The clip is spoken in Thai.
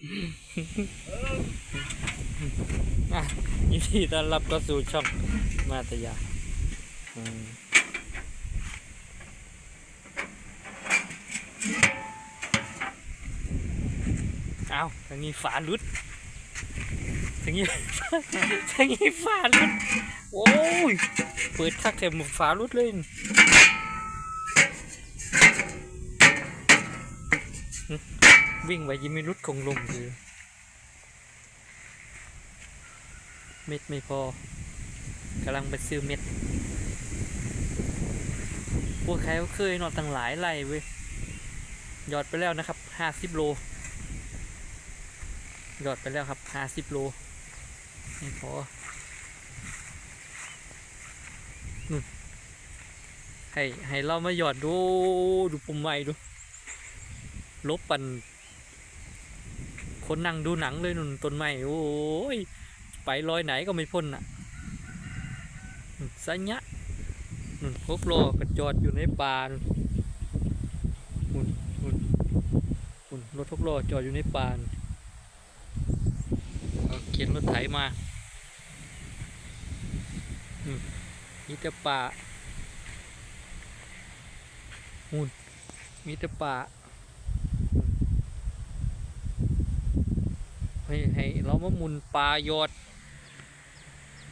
ยินดีต้อนรับเข้าสู่ช่องมาตยาอืมเอาทางนี้ฝาลุดทางนี้ทางนี้ฝาลุด โอ้ย เปิดคักแถมฝาลุดเลย วิ่งไปยิงไม่รุดคงลงคือ เม็ดไม่พอกำลังไปซื้อเม็ดพวกใครก็เคยนอนตั้งหลายไร่เว้ยหยอดไปแล้วนะครับห้าสิบโลหยอดไปแล้วครับห้าสิบโลไม่พอนู่นให้ให้เรามาหยอดดูดูปุ่มใหม่ดูลบปัน คนนั่งดูหนังเลยนุ่นต้นไม้โอ้ยไปรอยไหนก็ไม่พ้นอะสัญญะนุ่นพบโลกระจอดอยู่ในป่านุ่นนุ่นนุ่นรถพบโลจอดอยู่ในป่านเอาเขียนรถไถมาอมีแต่ป่านุ่นมีแต่ป่า ให้เรามาหมุนปลายอด